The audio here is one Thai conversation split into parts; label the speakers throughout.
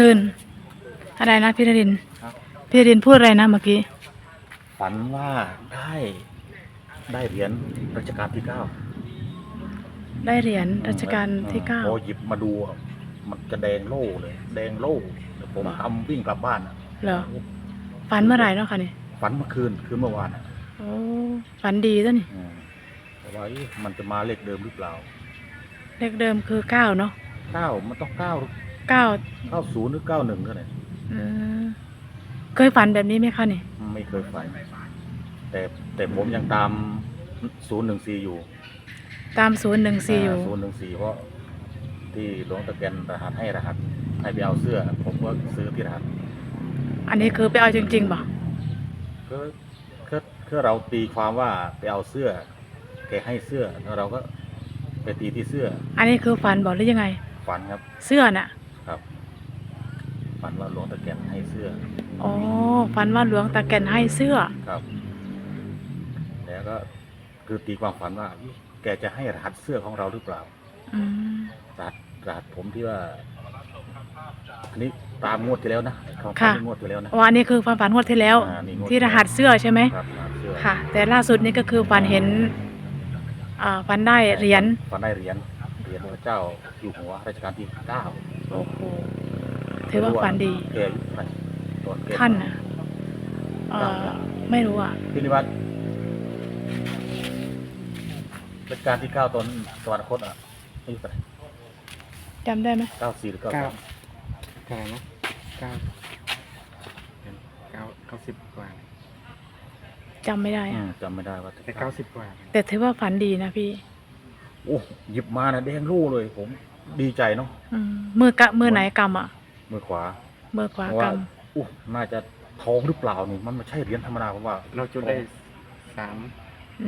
Speaker 1: ตื่น อะไรนะพี่นรินทร์
Speaker 2: ครับ
Speaker 1: พี่นรินทร์พูดอะไรนะเมื่อกี้
Speaker 2: ฝันว่าได้ได้เหรียญรัชกาลที่เก้า
Speaker 1: ได้เหรียญรัชกาลที่เก้า
Speaker 2: พอหยิบมาดูอะมันจะแดงโล่เลย แดงโล่แล้วผม
Speaker 1: ว้าว
Speaker 2: ทำวิ่งกลับบ้านอะ
Speaker 1: เหรอ ฝันเมื่อไหร่เนาะคะนี่
Speaker 2: ฝันเมื่อคืนคืนเมื่อวานอะ
Speaker 1: โอ้ฝันดีซะนี่
Speaker 2: อืมแต่ว่าเอ๊ะมันจะมาเลขเดิมหรือเปล่า
Speaker 1: เลขเดิมคือเก้าเนาะ
Speaker 2: เก้ามันต้องเก้า
Speaker 1: เก้า
Speaker 2: เก้าศูนย์หรือเก้าหนึ่งก็ไหน
Speaker 1: เออเคยฝันแบบนี้ไหมคะนี่
Speaker 2: ไม่เคยฝันแต่แต่ผมยังตามศูนย์หนึ่งสี่อยู่
Speaker 1: ตามศูนย์หนึ่งสี่อยู่
Speaker 2: ศูนย์หนึ่งสี่เพราะที่หลวงตะแกนรหัสให้รหัสให้ไปเอาเสื้อ ผมก็ซื้อที่รหัส
Speaker 1: อันนี้คือไปเอาจริงๆป่ะ
Speaker 2: ก็ก็ก็เราตีความว่าไปเอาเสื้อแกให้เสื้อแล้วเราก็ไปตีที่เสื้อ
Speaker 1: อันนี้คือฝันบอกหรือยังไง
Speaker 2: ฝันครับ
Speaker 1: เสื้อน่ะ
Speaker 2: ครับ ฝันว่าหลวงตะแกนให้เสื้อ
Speaker 1: อ๋อฝันว่าหลวงตาแก่นให้เสื้อ
Speaker 2: ครับ แล้วก็คือตีความฝันว่าอิแกจะให้รหัสเสื้อของเราหรือเปล่า
Speaker 1: อืม
Speaker 2: รหัสรหัสผมที่ว่า อันนี้ตามงวดที่แล้วนะของ
Speaker 1: ค่ะ
Speaker 2: งวดที่แล้วนะ
Speaker 1: อ๋ออันนี้คือความฝันงวดที่แล้ว
Speaker 2: อ่านี่งวด
Speaker 1: ที่รหัสเสื้อใช่ไหม
Speaker 2: ครับรหัสเสื้อ
Speaker 1: ค่ะ แต่ล่าสุดนี้ก็คือฝันเห็นอ่าฝันได้เหรียญ
Speaker 2: ฝันได้เหรียญเหรียญพระเจ้าอยู่หัวรัชกาลที่เก้า
Speaker 1: โอ้โห ถือว่าฝันดี
Speaker 2: แกอายุเท่าไหร่ตอนแก
Speaker 1: ท่านน่ะเอ่อไม่รู้อะ
Speaker 2: พินิวัตรรัชกาลที่เก้าตอนสวรรคตอะอายุเท่าไหร่
Speaker 1: จำได้ไหม
Speaker 2: เก้าสี่หรือเก้า
Speaker 3: เก้า
Speaker 2: สาม
Speaker 3: เท่าไหร่นะเก้าเก้าเก้าสิบกว่า
Speaker 1: จำไม่ได้
Speaker 2: อื
Speaker 1: อะ
Speaker 2: มจำไม่ได้ว่า
Speaker 3: แต่เก้าสิบกว่า
Speaker 1: แต่ถือว่าฝันดีนะพี่
Speaker 2: โอ้หยิบมานะแดงรู่เลยผม ดีใจเนาะ
Speaker 1: อืมมือกะมือไหนกำอะ
Speaker 2: มือขวา
Speaker 1: มือขวา
Speaker 2: เพราะ
Speaker 1: ก
Speaker 2: ว่าอู้น่าจะทองหรือเปล่านี่มันไม่ใช่เหรียญธรรมดาผมว่า
Speaker 3: เราจุดได้สามำ
Speaker 1: อื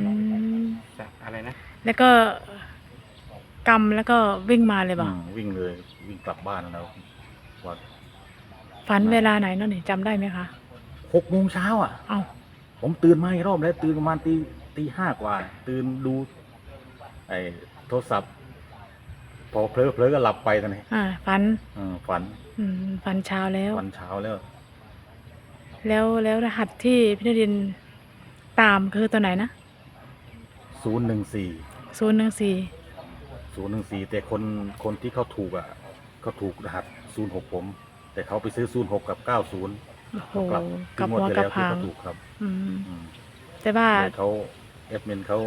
Speaker 1: ม
Speaker 3: สามอะไรนะ
Speaker 1: แล้วก็กำแล้วก็วิ่งมาเลยป่ะ
Speaker 2: อืมวิ่งเลยวิ่งกลับบ้านแล้วว่า
Speaker 1: ฝันเวลาไหนเนั่นนี่จำได้ไหมคะ
Speaker 2: หกโมงเช้าอะ
Speaker 1: เอ้า
Speaker 2: ผมตื่นมาอีกรอบแล้วตื่นประมาณตีตีห้ากว่า ตื่นดู ไอ้โทรศัพท์พ อเพลอเพลอก็หลับไปตอนนี้
Speaker 1: อ่าฝัน
Speaker 2: อืมฝัน
Speaker 1: อืมฝันเช้าแล้ว
Speaker 2: วันเช้าแล้ว
Speaker 1: แล้วแล้วรหัสที่พี่นรินทร์ตามคือตัวไหนนะ
Speaker 2: ศูนย์หนึ่งสี่
Speaker 1: ศูนย์หนึ่งสี่
Speaker 2: ศูนย์หนึ่งสี่แต่คนคนที่เขาถูกอะเขาถูกรหัสศูนย์หกผม แต่เขาไปซื้อศูนย์หกกับเก้าศูนย์
Speaker 1: โอ้โห
Speaker 2: กลับ
Speaker 1: กับ
Speaker 2: ที่งวด
Speaker 1: หัว
Speaker 2: ที่
Speaker 1: กับ
Speaker 2: แล้วที่
Speaker 1: หาง
Speaker 2: เขาถูกครับ
Speaker 1: อืม
Speaker 2: อืม
Speaker 1: แต่ว่า
Speaker 2: แต่เขาเอฟเมนเขา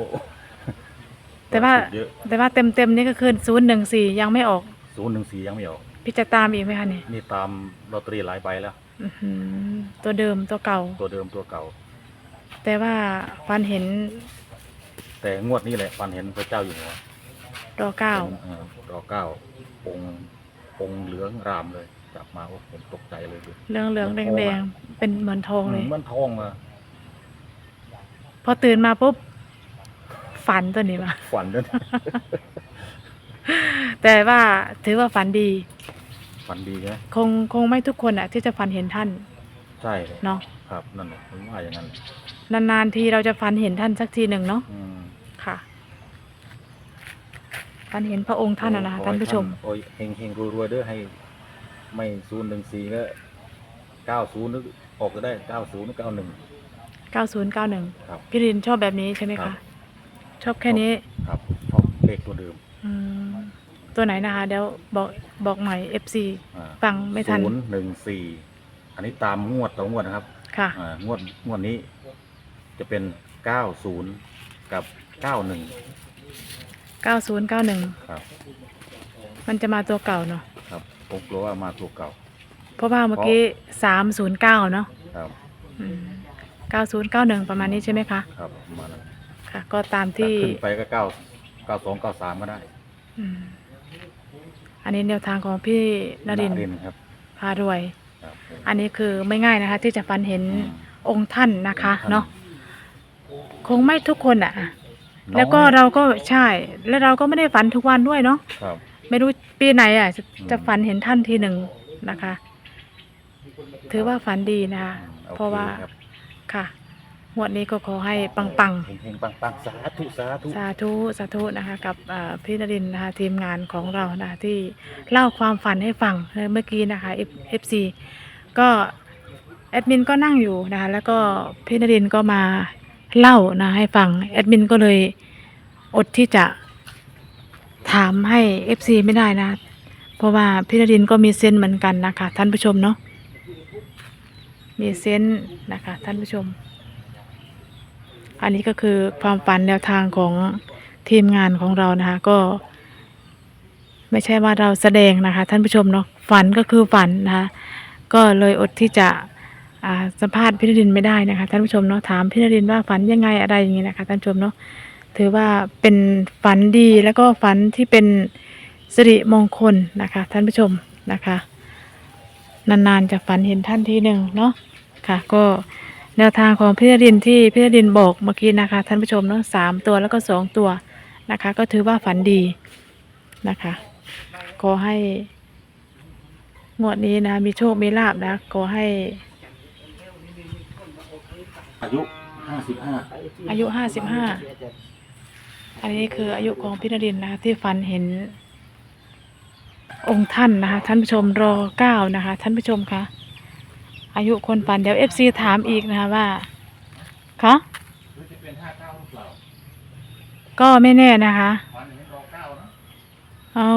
Speaker 1: แต่ว่า
Speaker 2: ถูกเยอะ
Speaker 1: แต่ว่าเต็มเต็มๆนี่ก็คือศูนย์หนึ่งสี่ยังไม่ออก
Speaker 2: ศูนย์หนึ่งสี่ยังไม่ออก
Speaker 1: พี่จะตามอีกไหมคะเนี่ย
Speaker 2: นี่ตามลอตเตอรี่หลายใบแล้ว
Speaker 1: อื้อหือตัวเดิมตัวเก่า
Speaker 2: ตัวเดิมตัวเก่า
Speaker 1: แต่ว่าฟันเห็น
Speaker 2: แต่งวดนี้แหละฟันเห็นพระเจ้าอยู่หัว
Speaker 1: รอเก้า
Speaker 2: เป็นอ่รอเก้าองค์องค์เหลืองรามเลยจับมาโอ้ผมตกใจเลยดู
Speaker 1: เหลืองเหลืองแดงแดงๆเป็นเหมือนทองเลย
Speaker 2: เหมันทองมา
Speaker 1: พอตื่นมาปุ๊บ ฝันตัวนี้มา
Speaker 2: ฝันด้วย
Speaker 1: แต่ว่าถือว่าฝันดี
Speaker 2: ฝันดีใช่ไหม
Speaker 1: คงคงไม่ทุกคนอะที่จะฝันเห็นท่าน
Speaker 2: ใช่เลย
Speaker 1: เนาะ
Speaker 2: ครับนั่นแหละผมว่าอย่างนั้น
Speaker 1: นานๆทีเราจะฝันเห็นท่านสักทีหนึ่งเนาะ
Speaker 2: อืม
Speaker 1: ค่ะฝันเห็นพระองค์ท่านนะนะคะ
Speaker 2: ขอ
Speaker 1: ท่าน
Speaker 2: ให้
Speaker 1: ผู้ชม
Speaker 2: โอ้ยเฮงเฮงรวยรวยๆเด้อให้ ไม่ศูนย์หนึ่งสี่ก็เก้าศูนย์นึกออกก็ได้เก้าศูนย์เก้าหนึ่ง
Speaker 1: 9091
Speaker 2: ครับ
Speaker 1: พี่รินชอบแบบนี้ใช่ไหม
Speaker 2: ครั
Speaker 1: คะ
Speaker 2: บ
Speaker 1: ชอบแค่นี้
Speaker 2: ครับชอบเลขตัวเดิม
Speaker 1: อืมตัวไหนนะคะ เดี๋ยวบอกบอกใหม่ FC
Speaker 2: อ่า
Speaker 1: ฟังไม่ทัน
Speaker 2: ศูนย์หนึ่งสี่อันนี้ตามงวดต่องวดนะครับ
Speaker 1: ค่ะ
Speaker 2: อ่างวดงวดนี้ จะเป็นเก้าศูนย์กับเก้าหนึ่ง
Speaker 1: 9091
Speaker 2: ครับมัน
Speaker 1: มันจะมาตัวเก่าเนาะ
Speaker 2: ครับผมกลัวว่ามาตัวเก่า
Speaker 1: เพราะว่าเมื่อกี้ 309 เนาะ
Speaker 2: ครับ
Speaker 1: อืม9091 ประมาณนี้ใช่ไหมคะ
Speaker 2: ครับประมาณนั้น
Speaker 1: ค่ะ ก็ตาม
Speaker 2: ถ้า
Speaker 1: ที่
Speaker 2: ขึ้นไปก็เก้าเก้าสองเก้าสามก็ได้
Speaker 1: อืมอันนี้แนวทางของพี่นรินทร์
Speaker 2: รินทร์ครับ
Speaker 1: พารวย
Speaker 2: ครับ
Speaker 1: อันนี้คือไม่ง่ายนะคะ ที่จะฟันเห็น
Speaker 2: อืม
Speaker 1: องค์ท่านนะคะ
Speaker 2: องค์ท่าน
Speaker 1: เนาะคงไม่ทุกคนอะ
Speaker 2: น้อย
Speaker 1: แล้วก็เราก็ใช่ แล้วเราก็ไม่ได้ฝันทุกวันด้วยเนาะ
Speaker 2: ครับ
Speaker 1: ไม่รู้ปีไหนอะจะ
Speaker 2: อืม
Speaker 1: จะฝันเห็นท่านทีหนึ่งนะคะ ถือว่าฝันดีนะคะ
Speaker 2: โอค
Speaker 1: เพราะว่า
Speaker 2: ครับ
Speaker 1: ค่ะ งวดนี้ก็ขอให้ปัง
Speaker 2: เฮงๆปังๆสาธุสาธุ
Speaker 1: ๆสาธุสาธุนะคะกับอ่าพี่นรินทร์นะคะทีมงานของเรานะคะที่เล่าความฝันให้ฟังเมื่อกี้นะคะ F- FC ก็แอดมินก็นั่งอยู่นะคะแล้วก็พี่นรินทร์ก็มาเล่านะให้ฟังแอดมินก็เลยอดที่จะถามให้ FC ไม่ได้นะ เพราะว่าพี่นรินทร์ก็มีเซนส์เหมือนกันนะคะท่านผู้ชมเนาะมีเซนส์นะคะท่านผู้ชม อันนี้ก็คือความฝันแนวทางของทีมงานของเรานะคะ ก็ ไม่ใช่ว่าเราแสดงนะคะ ท่านผู้ชมเนาะฝันก็คือฝันนะคะ ก็เลยอดที่จะสัมภาษณ์พี่นรินไม่ได้นะคะ ท่านผู้ชมเนาะถามพี่นรินว่าฝันยังไงอะไรอย่างนี้นะคะ ท่านผู้ชมเนาะถือว่าเป็นฝันดีแล้วก็ฝันที่เป็นสิริมงคลนะคะ ท่านผู้ชมนะคะ นานๆจะฝันเห็นท่านทีหนึ่งเนาะค่ะ ก็ แนวทางของพี่นรินทร์ที่พี่นรินทร์บอกเมื่อกี้นะคะท่านผู้ชมเนาะสามตัวแล้วก็สองตัวนะคะ ก็ถือว่าฝันดีนะคะ ขอให้งวดนี้นะ มีโชคมีลาบนะขอให้
Speaker 2: อายุห้าสิบห้า
Speaker 1: อายุห้าสิบห้าอันนี้คืออายุของพี่นรินทร์นะคะที่ฝันเห็นองค์ท่านนะคะ ท่านผู้ชมรอเก้านะคะ ท่านผู้ชมคะ อายุคนฝันเดี๋ยวเอฟซีถามอีกนะคะว่าคะก็ไม่แน่นะคะเอา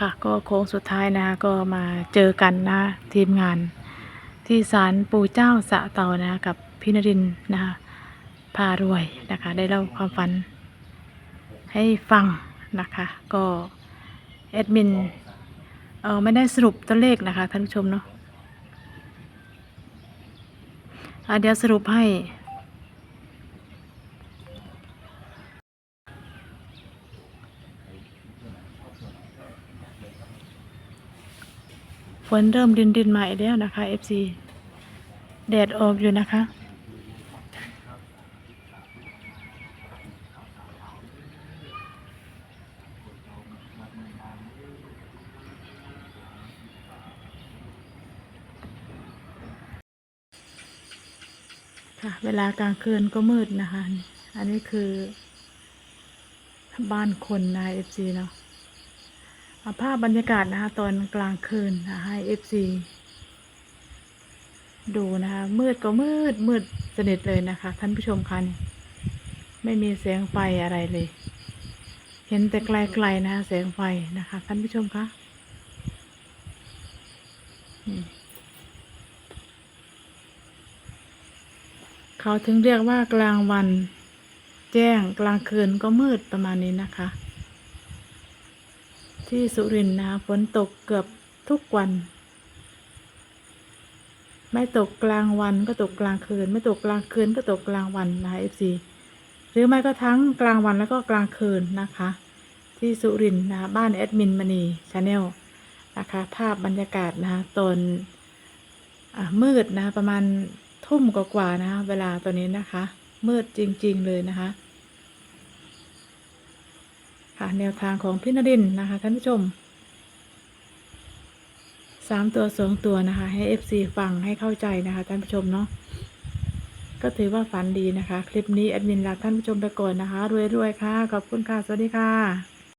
Speaker 1: ค่ะก็โค้งสุดท้ายนะคะก็มาเจอกันนะทีมงาน ที่ศาลปู่เจ้าสะเตานะกับพี่นรินนะคะพารวยนะคะ ได้เล่าความฝัน ให้ฟังนะคะ ก็แอดมินเออไม่ได้สรุปตัวเลขนะคะท่านผู้ชมเนาะอะเดี๋ยวสรุปให้ฝนเริ่มดินดินๆมาอีกแล้วนะคะ FC แดดออกอยู่นะคะ ค่ะ เวลากลางคืนก็มืดนะคะ อันนี้คือบ้านคนนะเอฟซีเนาะเอาภาพบรรยากาศนะคะ ตอนกลางคืนนะคะให้เอฟซีดูนะคะ มืดก็มืดมืดสนิทเลยนะคะ ท่านผู้ชมคะนี่ไม่มีแสงไฟอะไรเลย เห็นแต่ไกลๆนะคะแสงไฟนะคะ ท่านผู้ชมคะอืม เขาถึงเรียกว่ากลางวัน แจ้งกลางคืนก็มืดประมาณนี้นะคะ ที่สุรินทร์นะคะฝนตกเกือบทุกวัน ไม่ตกกลางวันก็ตกกลางคืน ไม่ตกกลางคืนก็ตกกลางวันนะคะ FC หรือไม่ก็ทั้งกลางวันแล้วก็กลางคืนนะคะ ที่สุรินทร์นะคะบ้านแอดมินมณีชาแนลนะคะภาพบรรยากาศนะคะตอนอมืดนะคะประมาณ ทุ่มกว่าๆนะคะเวลาตอนนี้นะคะ มืดจริง ๆ เลยนะคะ ค่ะแนวทางของพี่นรินนะคะท่านผู้ชมสามตัวสองตัวนะคะ ให้ FC ฟังให้เข้าใจนะคะท่านผู้ชมเนาะก็ถือว่าฝันดีนะคะ คลิปนี้แอดมินลาท่านผู้ชมไปก่อนนะคะรวยๆค่ะ ขอบคุณค่ะ สวัสดีค่ะ